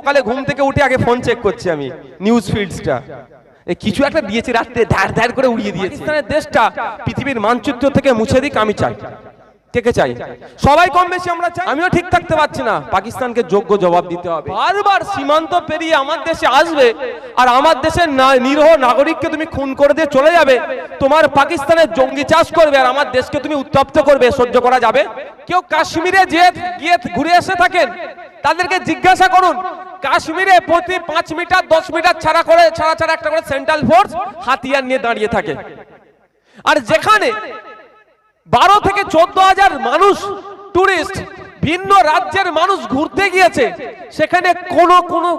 সকালে ঘুম থেকে উঠে আগে ফোন চেক করছি আমি নিউজ ফিডসটা কিছু একটা দিয়েছে, রাত্রে ধার ধার করে উড়িয়ে দিয়েছে। দেশটা পৃথিবীর মানচিত্র থেকে মুছে দিক, আমি চাই। কে কে চাই। সবাই কম বেশি আমরা চাই। আমিও ঠিক থাকতে পারছি না। পাকিস্তানকে যোগ্য জবাব দিতে হবে। বারবার সীমান্ত পেরিয়ে আমার দেশে আসবে আর আমার দেশের নিরহ নাগরিককে তুমি খুন করে দিয়ে চলে যাবে। তোমার পাকিস্তানের জঙ্গি চাষ করবে আর আমার দেশকে তুমি উত্তপ্ত করবে, সহ্য করা যাবে। কেউ কাশ্মীরে যে গিয়ে ঘুরে এসে থাকেন, তাদেরকে জিজ্ঞাসা করুন, কাশ্মীরে প্রতি পাঁচ মিটার, দশ মিটার ছাড়া করে, ছাড়া ছাড়া একটা করে সেন্ট্রাল ফোর্স হাতিয়ার নিয়ে দাঁড়িয়ে থাকে। আর যেখানে বারো থেকে চোদ্দ হাজার মানুষ টুরিস্ট ভিন্ন রাজ্যের মানুষ ঘুরতে গিয়েছে। সেখানে কোনো কোনো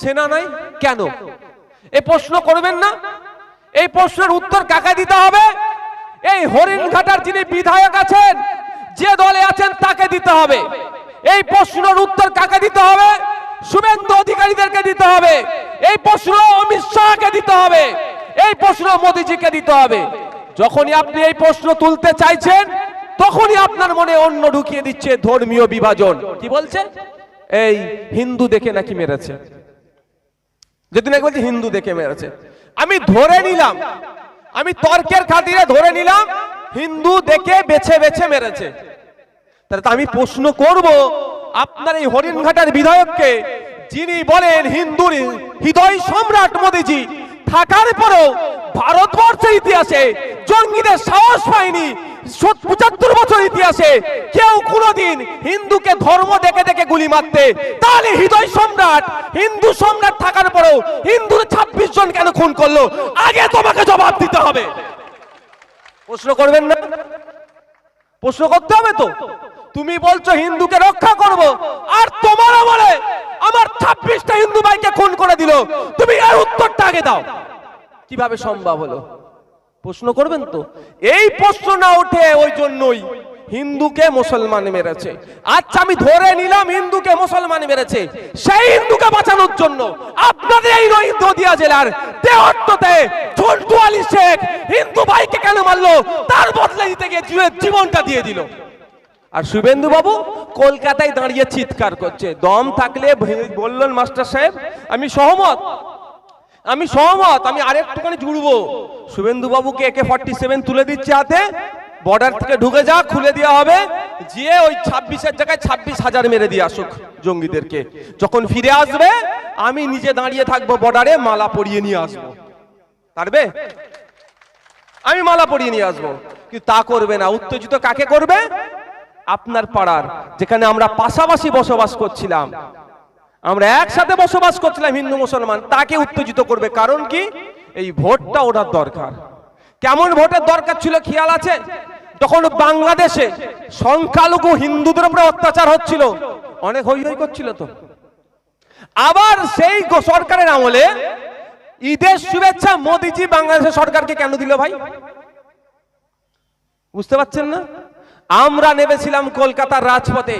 সেনা নাই? কেন? এ প্রশ্ন করবেন না? এই প্রশ্নের উত্তর কাকে দিতে হবে? এই হরিণঘাটার যিনি বিধায়ক আছেন, যে দলে আছেন তাকে দিতে হবে। এই প্রশ্নের উত্তর কাকে দিতে হবে? শুভেন্দু অধিকারীদেরকে দিতে হবে। এই প্রশ্ন অমিত শাহকে দিতে হবে। এই প্রশ্ন মোদিজিকে দিতে হবে। যখনই আপনি এই প্রশ্ন তুলতে চাইছেন, তখনই আপনার মনে অন্য ঢুকিয়ে দিচ্ছে ধর্মীয় বিভাজন। কি বলছে? এই হিন্দু দেখে নাকি মেরেছে। যেদিন এক বলছে হিন্দু দেখে মেরেছে। আমি ধরে নিলাম, আমি তর্কের খাতিরে ধরে নিলাম, হিন্দু দেখে বেছে বেছে মেরেছে। তাহলে তো আমি প্রশ্ন করব, আপনার এই হরিণঘাটার বিধায়ককে, যিনি বলেন হিন্দুর হৃদয় সম্রাট মোদীজি, থাকার পরেও ভারতবর্ষের ইতিহাসে জঙ্গিদের সাহস পায়নি। পঁচাত্তর বছর ইতিহাসে কেউ কোনোদিন হিন্দুকে ধর্ম দেখে দেখে গুলি মারতে। তাহলে হৃদয় সম্রাট, হিন্দু সম্রাট থাকার পরেও হিন্দুর ছাব্বিশ জন কেন খুন করল? আগে তোমাকে জবাব দিতে হবে। প্রশ্ন করবেন না। প্রশ্ন করতে হবে তো। তুমি বলছো হিন্দুকে রক্ষা করব, আর তোমার বলে আমার ছাব্বিশটা হিন্দু ভাইকে খুন করে দিল। তুমি এর উত্তরটা আগে দাও। কীভাবে সম্ভব হলো? প্রশ্ন করবেন তো? এই প্রশ্ন না উঠে ওই জন্যই হিন্দুকে মুসলমান মেরেছে। আচ্ছা আমি ধরে নিলাম হিন্দুকে মুসলমান মেরেছে। সেই হিন্দুকে বাঁচানোর জন্য আপনাদের এই নদিয়া জেলার ঝন্টু আলী শেখ হিন্দু ভাইকে কেন মারলো? তার বদলে দিতে গিয়ে জীবনটা দিয়ে দিল। আর শুভেন্দু বাবু, কলকাতায় দাঁড়িয়ে চিৎকার করছে। দম থাকলে বললেন মাস্টার সাহেব, আমি সহমত। আমি সহমত, আমি আরেকটুখানি জুড়বো। শুভেন্দু বাবুকে একে ফর্টি সেভেন তুলে দিচ্ছে হাতে। বর্ডার থেকে ঢুকে যা খুলে দেওয়া হবে। যে ওই ছাব্বিশের জায়গায় ছাব্বিশ হাজার মেরে দিয়ে আসুক জঙ্গিদেরকে। যখন ফিরে আসবে, আমি নিজে দাঁড়িয়ে থাকব বর্ডারে মালা পরিয়ে নিয়ে আসব। পারবে? আমি মালা পরিয়ে নিয়ে আসব। কিন্তু তা করবে না। উত্তেজিত কাকে করবে? আপনার পাড়ার, যেখানে আমরা পাশাপাশি বসবাস করছিলাম। আমরা একসাথে বসবাস করছিলাম হিন্দু মুসলমান, তাকে উত্তেজিত করবে কারণ কি? এই ভোটটা ওঠার দরকার। কেমন ভোটের দরকার ছিল খেয়াল আছে? তখন বাংলাদেশে সংখ্যালঘু হিন্দুদের উপরে অত্যাচার হচ্ছিল, অনেক হই হই করছিল তো। আবার সেই সরকারের আমলে ঈদের শুভেচ্ছা মোদিজি বাংলাদেশের সরকারকে কেন দিল ভাই? বুঝতে পারছেন না? আমরা নেমেছিলাম কলকাতার রাজপথে।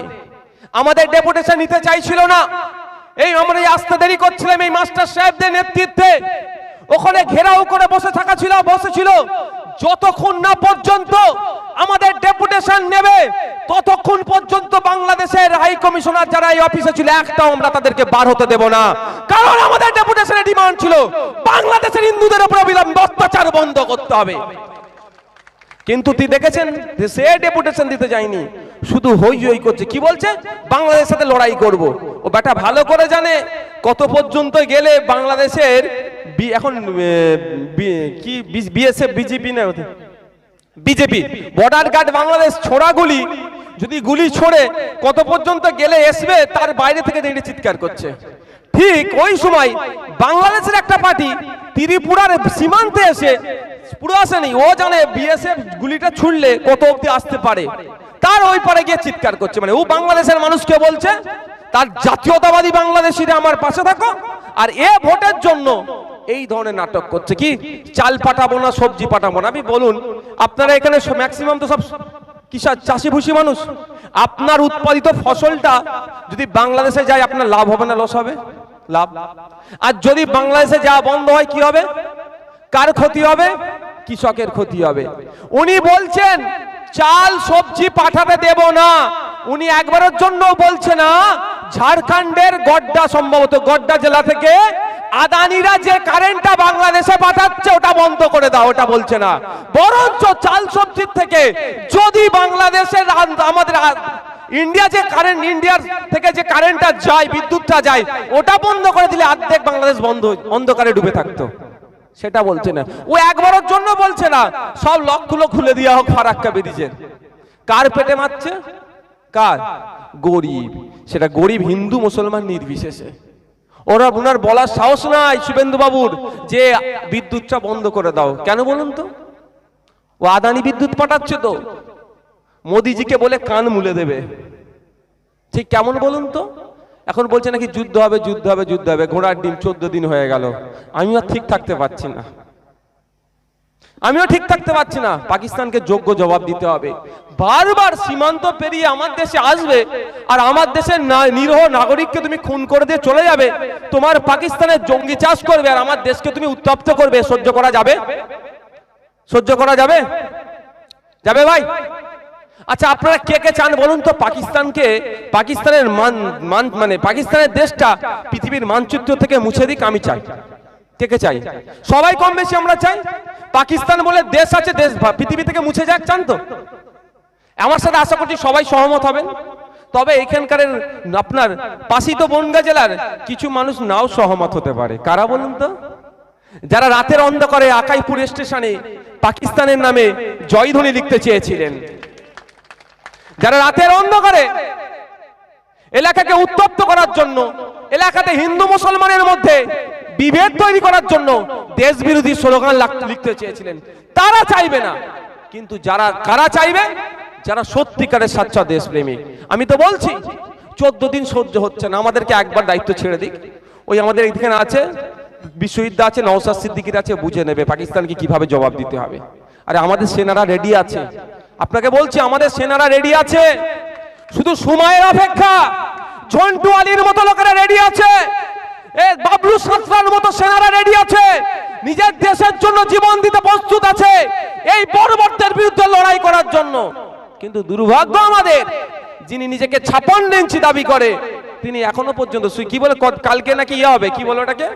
আমাদের ডেপুটেশন নিতে চাইছিল না। এই আমরা এই আসতে দেরি করছিলাম এই মাস্টার সাহেবদের নেতৃত্বে। ওখানে ঘেরাও করে বসে থাকা ছিল বসেছিল যতক্ষণ না পর্যন্ত আমাদের ডেপুটেশন নেবে, ততক্ষণ পর্যন্ত বাংলাদেশের হাই কমিশনার যারা এই অফিসে ছিল, একটাও আমরা তাদেরকে বার হতে দেব না। কারণ আমাদের ডেপুটেশনের ডিমান্ড ছিল, বাংলাদেশের হিন্দুদের উপর অবিলম্বে অত্যাচার বন্ধ করতে হবে। কিন্তু তুই দেখেছেন সে ডেপুটেশন দিতে যায়নি, শুধু হই হই করছে। কি বলছে? বাংলাদেশের সাথে লড়াই করব। ও বেটা ভালো করে জানে কত পর্যন্ত গেলে বাংলাদেশের এখন কি বিএসএফ, বিজেপি না? বিজেপি। বর্ডার গার্ড বাংলাদেশ ছোড়া গুলি, যদি গুলি ছোড়ে, কত পর্যন্ত গেলে আসবে তার বাইরে থেকে দাঁড়িয়ে চিৎকার করছে। ঠিক ওই সময় বাংলাদেশের একটা পার্টি ত্রিপুরার সীমান্তে এসে, পুরো আসেনি ও জানে বিএসএফ গুলিটা ছুড়লে কত অব্দি আসতে পারে। তার ওই পারে গিয়ে চিৎকার করছে মানে ও বাংলাদেশের মানুষকে বলছে তার জাতীয়তাবাদী বাংলাদেশিরা আমার পাশে থাকো। আর এ ভোটের জন্য এই ধরনের নাটক করছে কি? চাল পাঠাবো না, সবজি পাঠাবো না। আপনি বলুন, আপনারা এখানে ম্যাক্সিমাম তো সব কিসার চাষি ভুষি মানুষ? আপনার উৎপাদিত ফসলটা যদি বাংলাদেশে যায়, আপনার লাভ হবে না, লস হবে? লাভ। আর যদি বাংলাদেশে যাওয়া বন্ধ হয়, কি হবে? কার ক্ষতি হবে? কৃষকের ক্ষতি হবে। উনি বলছেন, চাল সবজি পাঠাতে দেব না। উনি একবারের জন্য বলছে না, ঝাড়খণ্ডের গড্ডা সম্ভবত, গড্ডা জেলা থেকে আদানিরা যে কারেন্টটা বাংলাদেশে পাঠাচ্ছে, ওটা বন্ধ করে দাও, ওটা বলছে না। বরঞ্চ চাল সবজির থেকে যদি বাংলাদেশের আমাদের ইন্ডিয়া যে কারেন্ট ইন্ডিয়ার থেকে যে কারেন্টটা যায়, বিদ্যুৎটা যায়, ওটা বন্ধ করে দিলে অর্ধেক বাংলাদেশ বন্ধ অন্ধকারে ডুবে থাকতো। সেটা বলছে না। ও একবারের জন্য বলছে না, সব লকগুলো খুলে দেওয়া হোক, ফারাক্কা বেরিয়েছে কার পেটে মারছে? কার? গরিব। সেটা গরিব হিন্দু মুসলমান নির্বিশেষে। ওরা ওনার বলার সাহস নাই শুভেন্দু বাবুর যে বিদ্যুৎটা বন্ধ করে দাও। কেন বলুন তো? ও আদানি বিদ্যুৎ পাঠাচ্ছে তো। মোদিজিকে বলে কান মুলে দেবে। ঠিক কেমন বলুন তো? এখন বলছে নাকি যুদ্ধ হবে যুদ্ধ হবে যুদ্ধ হবে। ঘোড়ার ডিম চোদ্দ দিন হয়ে গেল। আমি আর ঠিক থাকতে পারছি না। আমিও ঠিক থাকতে পারছি না। পাকিস্তানকে যোগ্য জবাব দিতে হবে। বারবার সীমান্ত পেরিয়ে আমার দেশে আসবে আর আমার দেশের নিরীহ নাগরিককে তুমি খুন করে দিয়ে চলে যাবে। তোমার পাকিস্তানের জঙ্গি চাষ করবে আর আমার দেশকে তুমি উত্তপ্ত করবে। সহ্য করা যাবে? সহ্য করা যাবে? যাবে ভাই? আচ্ছা আপনারা কে কে চান বলুন তো? পাকিস্তানকে, পাকিস্তানের মান মান মানে পাকিস্তানের দেশটা পৃথিবীর মানচিত্র থেকে মুছে দিক, আমি চাই। কে কে চাই। সবাই কম বেশি আমরা চাই। পাকিস্তান বলে দেশ আছে, দেশ পৃথিবী থেকে মুছে যাক, চান তো। আমার সাথে আশা করছি সবাই সহমত হবেন। তবে এখানকার আপনার পাশিত বনগা জেলার কিছু মানুষ নাও সহমত হতে পারে। কারা বলুন তো? যারা রাতের অন্ধকারে আকাইপুর স্টেশনে পাকিস্তানের নামে জয়ধ্বনি লিখতে চেয়েছিলেন। যারা রাতের অন্ধকারে এলাকাকে উত্তপ্ত করার জন্য, এলাকাতে হিন্দু মুসলমানের মধ্যে বিভেদ তৈরি করার জন্য দেশ বিরোধী স্লোগান লিখতে চেয়েছিলেন। তারা চাইবে না। কিন্তু যারা, কারা চাইবে? যারা সত্যিকারের সাচ্চা দেশপ্রেমিক আমি তো বলছি, চোদ্দ দিন সহ্য হচ্ছে না। আমাদেরকে একবার দায়িত্ব ছেড়ে দিক। ওই আমাদের এখানে আছে বিশ্ববিদ্যা আছে নওসাদ সিদ্দিকির আছে, বুঝে নেবে পাকিস্তানকে কীভাবে জবাব দিতে হবে। আরে আমাদের সেনারা রেডি আছে। আপনাকে বলছি, আমাদের সেনারা রেডি আছে। শুধু সময়ের অপেক্ষা, ঝন্টু আলীর মতো লোকেরা রেডি আছে। এ বাবলু সাঁতরার মতো সেনারা রেডি আছে। নিজের দেশের জন্য জীবন দিতে প্রস্তুত আছে এই বর্বরদের বিরুদ্ধে লড়াই করার জন্য। কিন্তু দুর্ভাগ্য আমাদের, যিনি নিজেকে ছাপান্ন ইঞ্চি দাবি করে, তিনি এখনও পর্যন্ত কি বলে কালকে নাকি ইয়ে হবে, কি বলে ওটাকে?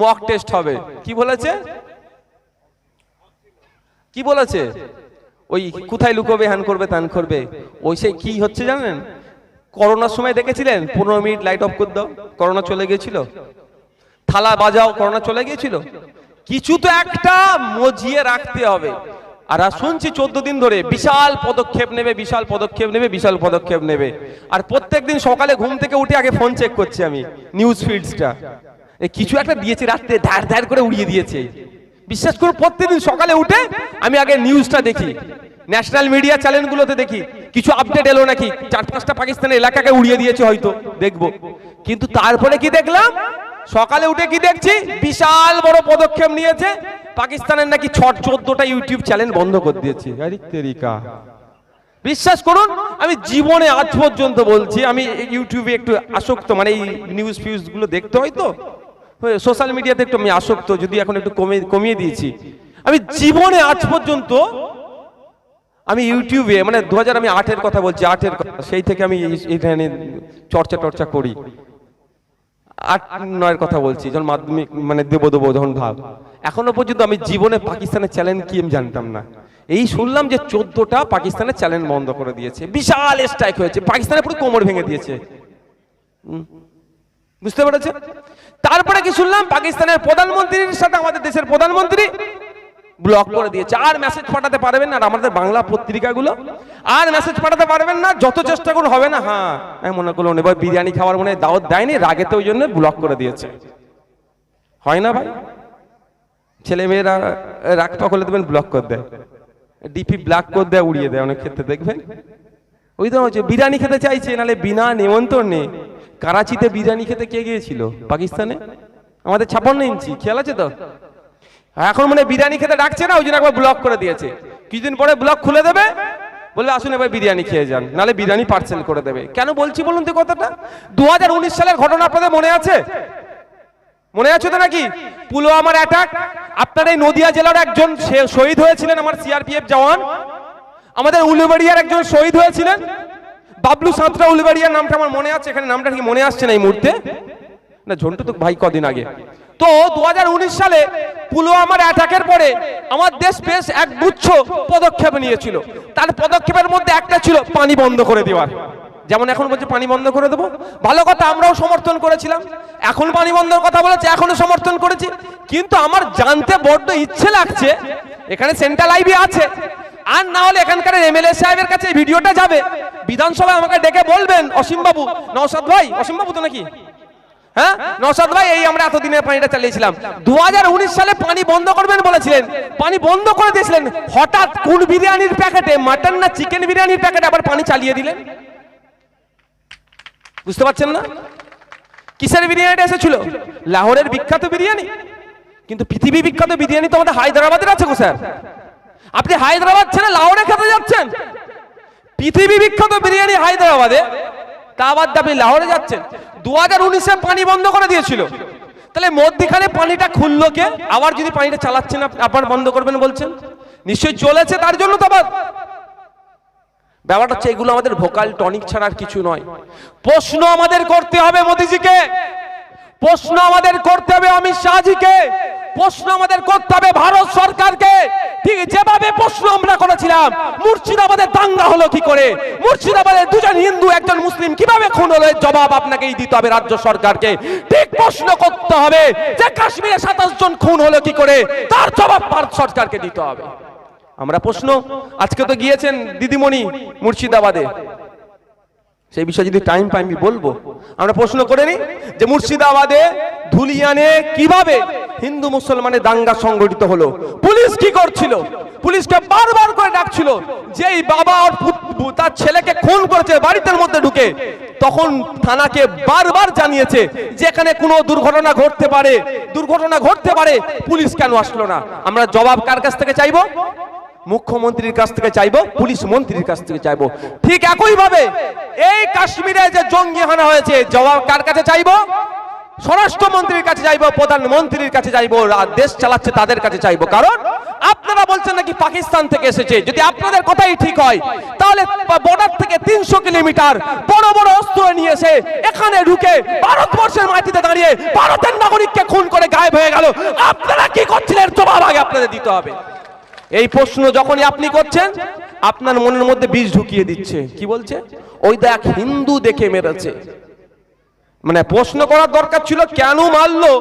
মক টেস্ট হবে। কি বলেছে? কি বলেছে? ওই কোথায় লুকোবে, হ্যান করবে তান করবে? ওই সেই কি হচ্ছে জানেন? করোনার সময় দেখেছিলেন? পনেরো মিনিট লাইট অফ করে করোনা চলে গিয়েছিল? থালা বাজাও, করোনা চলে গিয়েছিল। কিছু তো একটা মজিয়ে রাখতে হবে। আর শুনছি চোদ্দ দিন ধরে বিশাল পদক্ষেপ নেবে, বিশাল পদক্ষেপ নেবে, বিশাল পদক্ষেপ নেবে। আর প্রত্যেকদিন সকালে ঘুম থেকে উঠে আগে ফোন চেক করছি আমি নিউজ ফিডসটা কিছু একটা দিয়েছে, রাত্রে ধার ধার করে উড়িয়ে দিয়েছে। বিশ্বাস করুন, প্রত্যেকদিন সকালে উঠে আমি আগে নিউজটা দেখি। ন্যাশনাল মিডিয়া চ্যানেলগুলোতে দেখি। কিছু আপডেট এলো নাকি? চার পাঁচটা পাকিস্তানের এলাকাকে উড়িয়ে দিয়েছে হয়তো, দেখব। কিন্তু তারপরে কি দেখলাম? সকালে উঠে কি দেখছি? বিশাল বড় পদক্ষেপ নিয়েছে। পাকিস্তানের নাকি ছট চোদ্দটা ইউটিউব চ্যানেল বন্ধ করে দিয়েছে। তেরিকা। বিশ্বাস করুন আমি জীবনে আজ পর্যন্ত বলছি আমি ইউটিউবে একটু আসক্ত মানে এই নিউজ ফিউজগুলো দেখতে হয় তো? সোশ্যাল মিডিয়াতে একটু আমি আসক্ত যদি এখন একটু কমে কমিয়ে দিয়েছি। আমি জীবনে আজ পর্যন্ত আমি ইউটিউবে মানে দু হাজার আমি আটের কথা বলছি আটের কথা সেই থেকে আমি এখানে চর্চা টর্চা করি। আট, নয়ের কথা বলছি, যখন মাধ্যমিক মানে দেবো দেবো যখন ভাব। এখনও পর্যন্ত আমি জীবনে পাকিস্তানের চ্যালেঞ্জ কি আমি জানতাম না। এই শুনলাম যে চোদ্দটা পাকিস্তানের চ্যালেঞ্জ বন্ধ করে দিয়েছে। বিশাল স্ট্রাইক হয়েছে পাকিস্তানে পুরো কোমর ভেঙে দিয়েছে। বুঝতে পেরেছে তারপরে কি শুনলাম? পাকিস্তানের প্রধানমন্ত্রীর সাথে আমাদের দেশের প্রধানমন্ত্রী ব্লক করে দিয়েছে। আর মেসেজ পাঠাতে পারবেন না আর আমাদের বাংলা পত্রিকাগুলো। আর মেসেজ পাঠাতে পারবেন না যত চেষ্টা করুন হবে না। হ্যাঁ আমি মনে করলাম এবার বিরিয়ানি খাওয়ার মনে হয় দাওয়াত দেয়নি রাগেতে ওই জন্য ব্লক করে দিয়েছে। হয় না ভাই? ছেলে মেয়েরা রাগ হলে দেবেন ব্লক করে দেয়। ডিপি ব্লক করে দেয় উড়িয়ে দেয় অনেক ক্ষেত্রে দেখবেন। ওই তো হচ্ছে বিরিয়ানি খেতে চাইছে নাহলে বিনা নিমন্ত্রণে করাচিতে বিরিয়ানি খেতে কে গিয়েছিল? পাকিস্তানে? আমাদের ছাপান্ন ইঞ্চি খেয়াল আছে তো? এখন মানে বিরিয়ানি খেতে ডাকছে না, ওই জন্য একবার ব্লক করে দিয়েছে। কিছুদিন পরে ব্লক খুলে দেবে, বললে আসুন এবার বিরিয়ানি খেয়ে যান, নাহলে বিরিয়ানি পার্সেল করে দেবে। কেন বলছি বলুন তো কথাটা? দু হাজার উনিশ সালের ঘটনা আপনাদের মনে আছে? মনে আছে তো নাকি? পুলওয়ামার অ্যাটাক আপনার এই নদিয়া জেলার একজন শহীদ হয়েছিলেন, আমার সিআরপিএফ জওয়ান। আমাদের উলুবাড়িয়ার একজন শহীদ হয়েছিলেন। বাবলু সাঁতরা উলুবাড়িয়ার নামটা আমার মনে আছে, এখানে নামটা কি মনে আসছে না এই মুহূর্তে। না, ঝন্টু তো ভাই কদিন আগে। তো দু হাজার উনিশ সালে পুলওয়ামার অ্যাটাকের পরে আমার দেশ বেশ এক গুচ্ছ পদক্ষেপ নিয়েছিল। তার পদক্ষেপের মধ্যে একটা ছিল পানি বন্ধ করে দেওয়ার। যেমন এখন বলছে পানি বন্ধ করে দেবো। ভালো কথা, আমরাও সমর্থন করেছিলাম। এখন পানি বন্ধের কথা বলেছে এখনও সমর্থন করেছি। কিন্তু আমার জানতে বড্ড ইচ্ছে লাগছে, এখানে সেন্ট্রাল আইবি আছে। আর না হলে এখানকার এমএলএ সাহেবের কাছে ভিডিওটা যাবে। বিধানসভায় আমাকে ডেকে বলবেন অসীম বাবু নওশাদ ভাই, অসীমবাবু তো নাকি? হ্যাঁ? ভাই, এই আমরা এতদিনের পানিটা চালিয়েছিলাম। সালে পানি বন্ধ করবেন বলেছিলেন। পানি বন্ধ করে দিয়েছিলেন। হঠাৎ কোন বিরিয়ানির প্যাকেটে, মাটন না চিকেন বিরিয়ানির প্যাকেটে আবার পানি চালিয়ে দিলেন? বুঝতে পারছেন না? কিসের বিরিয়ানিটা লাহোরের বিখ্যাত বিরিয়ানি। কিন্তু পৃথিবী বিখ্যাত বিরিয়ানি তো আমাদের হায়দ্রাবাদের আছে গো স্যার। আপনি হায়দ্রাবাদ ছেড়ে লাহোরে খেতে যাচ্ছেন? পৃথিবী বিখ্যাত বিরিয়ানি হায়দ্রাবাদে তা বাদ আপনি লাহোরে যাচ্ছেন। দু হাজার উনিশে পানি বন্ধ করে দিয়েছিল। তাহলে মধ্যিখানে পানিটা খুললো কে? আবার যদি পানিটা চালাচ্ছেন আবার বন্ধ করবেন বলছেন? নিশ্চয়ই চলেছে তার জন্য তো আবার। ব্যাপারটা হচ্ছে এগুলো আমাদের ভোকাল টনিক ছাড়া কিছু নয়। প্রশ্ন আমাদের করতে হবে মোদিজিকে। প্রশ্ন আমাদের করতে হবে অমিত শাহজিকে। প্রশ্ন আমাদের করতে হবে ভারত সরকারকে। ঠিক যেভাবে প্রশ্ন আমরা করেছিলাম, মুর্শিদাবাদের দাঙ্গা হলো কি করে? মুর্শিদাবাদের দুজন হিন্দু, একজন মুসলিম, কীভাবে খুন হলো? জবাব আপনাকেই দিতে হবে রাজ্য সরকারকে। ঠিক প্রশ্ন করতে হবে যে কাশ্মীরে সাতাশ জন খুন হলো কি করে? তার জবাব ভারত সরকারকে দিতে হবে। আমরা প্রশ্ন, আজকে তো গিয়েছেন দিদিমণি মুর্শিদাবাদে। সেই বিষয়ে যদি টাইম পাই আমি বলব। আমরা প্রশ্ন করে নিই যে মুর্শিদাবাদে ধুলিয়ানে কীভাবে হিন্দু মুসলমানের দাঙ্গা সংগঠিত হলো। পুলিশ কি করছিল? পুলিশকে বারবার করে ডাকছিল যেই বাবা আর তার ছেলেকে খুন করেছে বাড়িতে মধ্যে ঢুকে। তখন থানাকে বারবার জানিয়েছে যে এখানে কোনো দুর্ঘটনা ঘটতে পারে। দুর্ঘটনা ঘটতে পারে, পুলিশ কেন আসলো না? আমরা জবাব কার কাছ থেকে চাইব? মুখ্যমন্ত্রীর কাছ থেকে চাইব? পুলিশ মন্ত্রীর কাছ থেকে চাইব। ঠিক একই ভাবে এই কাশ্মীরে যে জঙ্গি হানা হয়েছে, জবাব কার কাছে চাইব? স্বরাষ্ট্রমন্ত্রীর কাছে যাইব, প্রধানমন্ত্রীর কাছে যাইব দেশ চালাচ্ছে তাদের কাছে চাইব কারণ আপনারা বলছেন নাকি পাকিস্তান থেকে এসেছে। যদি আপনাদের কথাই ঠিক হয়, তাহলে বর্ডার থেকে তিনশো কিলোমিটার বড় বড় অস্ত্র নিয়ে এসে এখানে ঢুকে ভারতবর্ষের মাটিতে দাঁড়িয়ে ভারতের নাগরিককে খুন করে গায়েব হয়ে গেল। আপনারা কি করছিলেন জবাব আগে আপনাদের দিতে হবে। এই প্রশ্ন যখনই আপনি করছেন, আপনার মনের মধ্যে বীজ ঢুকিয়ে দিচ্ছে। কি বলছে? ওই দেখ হিন্দু দেখে মেরেছে। মানে প্রশ্ন করার দরকার ছিল, কেন মারলো?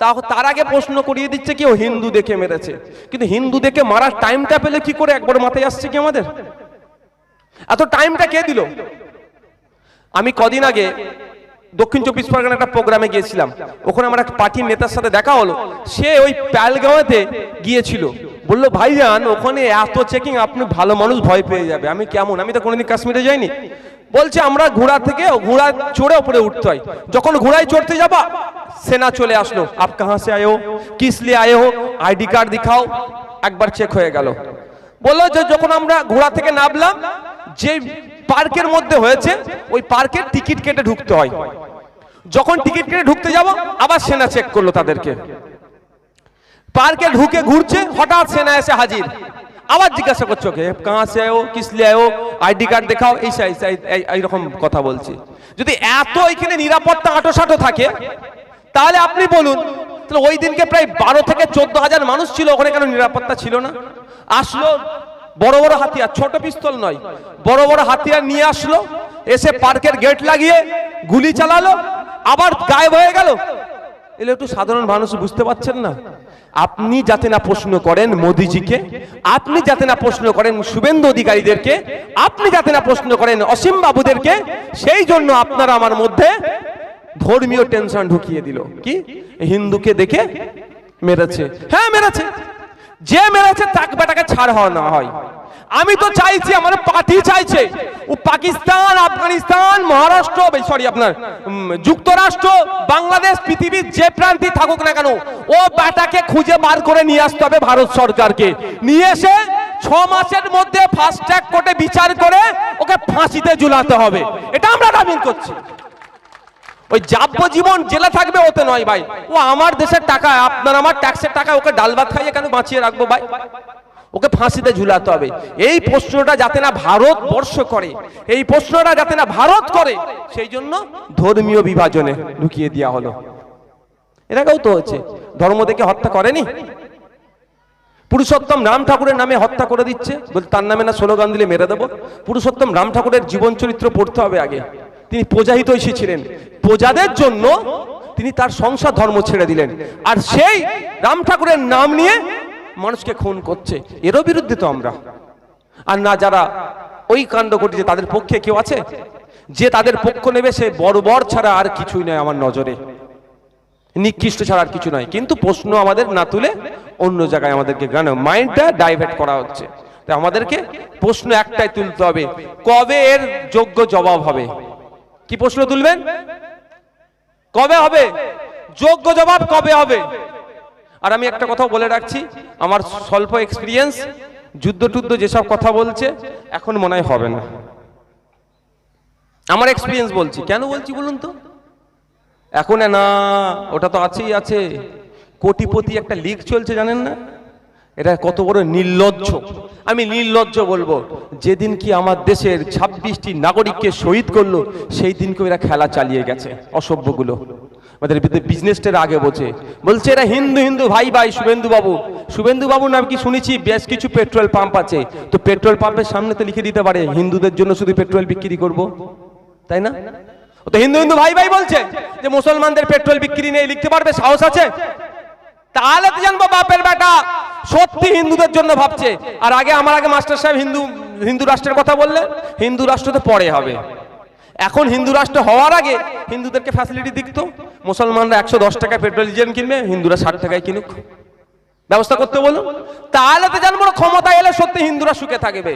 তা তার আগে প্রশ্ন করিয়ে দিচ্ছে কি ও হিন্দু দেখে মেরেছে। কিন্তু হিন্দু দেখে মারার টাইমটা পেলে কি করে একবার মাথায় আসছে কি আমাদের? এত টাইমটা কে দিল? আমি কদিন আগে দক্ষিণ চব্বিশ পরগনা একটা প্রোগ্রামে গিয়েছিলাম। ওখানে আমার এক পার্টির নেতার সাথে দেখা হলো। সে ওই প্যালগাঁওতে গিয়েছিল। বলল, ভাইজান, ওখানে এত চেকিং আপনি ভালো মানুষ ভয় পেয়ে যাবে। আমি কেমন? আমি তো কোনোদিন কাশ্মীরে যাইনি। বলছে, আমরা ঘোড়া থেকে ঘোড়া চড়ে উপরে উঠতে হয়। যখন ঘোড়ায় চড়তে যাবা, সেনা চলে আসলো। আপ কাহা সে আয়ে হো? আয়ে হো? আইডি কার্ড দিখাও। একবার চেক হয়ে গেল। বলল যে, যখন আমরা ঘোড়া থেকে নামলাম, যে পার্কের মধ্যে হয়েছে, ওই পার্কের টিকিট কেটে ঢুকতে হয়। যখন টিকিট কেটে ঢুকতে যাব, আবার সেনা চেক করল তাদেরকে। পার্কে ঢুকে ঘুরছে, হঠাৎ সেনা এসে হাজির। আবার জিজ্ঞাসা করছ কে? কাহা সে আয়ো? কিস লিয়ে আয়ো? আইডি কার্ড দেখাও? এই- এইরকম কথা বলছি। যদি এত এখানে নিরাপত্তা আটোসাটো থাকে, তাহলে আপনি বলুন, তাহলে ওই দিনকে প্রায় বারো থেকে চোদ্দ হাজার মানুষ ছিল, ওখানে কেন নিরাপত্তা ছিল না? আসলো, বড় বড় হাতিয়ার, ছোট পিস্তল নয়, বড় বড় হাতিয়ার নিয়ে আসলো, এসে পার্কের গেট লাগিয়ে গুলি চালালো, আবার গায়েব হয়ে গেল এলে একটু সাধারণ মানুষ বুঝতে পারছেন না। আপনি যাতে না প্রশ্ন করেন মোদিজিকে, আপনি যাতে না প্রশ্ন করেন শুভেন্দু অধিকারীদেরকে, আপনি যাতে না প্রশ্ন করেন অসীম বাবুদেরকে, সেই জন্য আপনারা আমার মধ্যে ধর্মীয় টেনশন ঢুকিয়ে দিল। কি? হিন্দুকে দেখে মেরেছে। হ্যাঁ মেরেছে। যে মেরেছে, তাক বেটাকে ছাড় হওয়া না হয়। আমি তো চাইছি আমার পার্টি চাইছে। ও পাকিস্তান আফগানিস্তান মহারাষ্ট্র সরি আপনার যুক্তরাষ্ট্র বাংলাদেশ পৃথিবীর যে প্রান্তি থাকুক না কেন ও বেটাকে খুঁজে বার করে নিয়ে আসতে হবে ভারত সরকারকে। নিয়ে এসে ছ মাসের মধ্যে ফাস্ট ট্র্যাক কোর্টে বিচার করে ওকে ফাঁসিতে ঝুলাতে হবে। এটা আমরা দাবি করছি। ওই যাব্য জীবন জেলে থাকবে ওতে নয় ভাই। ও আমার দেশের টাকা আপনার আমার ট্যাক্সের টাকা ওকে ডাল ভাত খাইয়ে কেন বাঁচিয়ে রাখব ভাই? ওকে ফাঁসিতে ঝুলাতে হবে। এই প্রশ্নটা যাতে না ভারত বর্ষ করে, এই প্রশ্নটা যাতে না ভারত করে, সেই জন্য ধর্মীয় বিভাজনে ঢুকিয়ে দেওয়া হলো। এটাকেও তো হচ্ছে ধর্ম দেখে হত্যা করেনি? পুরুষোত্তম রাম ঠাকুরের নামে হত্যা করে দিচ্ছে বলছে তার নামে না স্লোগান দিলে মেরে দেবো। পুরুষোত্তম রাম ঠাকুরের জীবন চরিত্র পড়তে হবে আগে। তিনি প্রজাহিত ছিলেন। প্রজাদের জন্য তিনি তার সংসার ধর্ম ছেড়ে দিলেন। আর সেই রাম ঠাকুরের নাম নিয়ে মানুষকে খুন করছে। এরও বিরুদ্ধে তো আমরা। আর না যারা ওই কাণ্ড ঘটিছে তাদের পক্ষে কেউ আছে? যে তাদের পক্ষ নেবে, সে বর্বর ছাড়া আর কিছুই নয় আমার নজরে। নিকৃষ্ট ছাড়া আর কিছু নয়। কিন্তু প্রশ্ন আমাদের না তুলে অন্য জায়গায় আমাদেরকে গান মাইন্ডটা ডাইভার্ট করা হচ্ছে। তাই আমাদেরকে প্রশ্ন একটাই তুলতে হবে, কবে এর যোগ্য জবাব হবে? কি প্রশ্ন তুলবেন? কবে হবে? যোগ্য জবাব কবে হবে? আর আমি একটা কথা বলে রাখছি, আমার স্বল্প এক্সপিরিয়েন্স যুদ্ধ টুদ্ধ যেসব কথা বলছে, এখন মনে হয় হবে না। আমার এক্সপিরিয়েন্স বলছি। কেন বলছি বলুন তো? এখন না, ওটা তো আছেই, আছে। কোটিপতি একটা লিগ চলছে, জানেন না? এটা কত বড় নির্লজ্জ। আমি নির্লজ্জ বলব, যেদিন কি আমার দেশের ছাব্বিশটি নাগরিককে শহীদ করল, সেই দিনকে এরা খেলা চালিয়ে গেছে, অসভ্যগুলো। আমাদের বিজনেসটার আগে বোঝে। বলছে এরা হিন্দু হিন্দু, ভাই ভাই শুভেন্দু বাবু শুভেন্দু বাবু নাম কি শুনেছি? বেশ কিছু পেট্রোল পাম্প আছে। তো পেট্রোল পাম্পের সামনে তো লিখে দিতে পারে, হিন্দুদের জন্য শুধু পেট্রোল বিক্রি করব। তাই না? তো হিন্দু হিন্দু, ভাই ভাই বলছে যে মুসলমানদের পেট্রোল বিক্রি নেই, লিখতে পারবে? সাহস আছে? তাহলে তো জানব বাপের বেটা। সত্যি হিন্দুদের জন্য ভাবছে। আর আগে, আমার আগে মাস্টার সাহেব হিন্দু হিন্দু রাষ্ট্রের কথা বললে হিন্দু রাষ্ট্র তো পরে হবে। এখন হিন্দু রাষ্ট্র হওয়ার আগে হিন্দুদেরকে ফ্যাসিলিটি দিত মুসলমানরা একশো দশ টাকায় পেট্রোল ডিজেল কিনবে, হিন্দুরা ষাট টাকায় কিনুক। ব্যবস্থা করতে বলুন। তাহলে তো জানব ক্ষমতা এলে সত্যি হিন্দুরা সুখে থাকবে।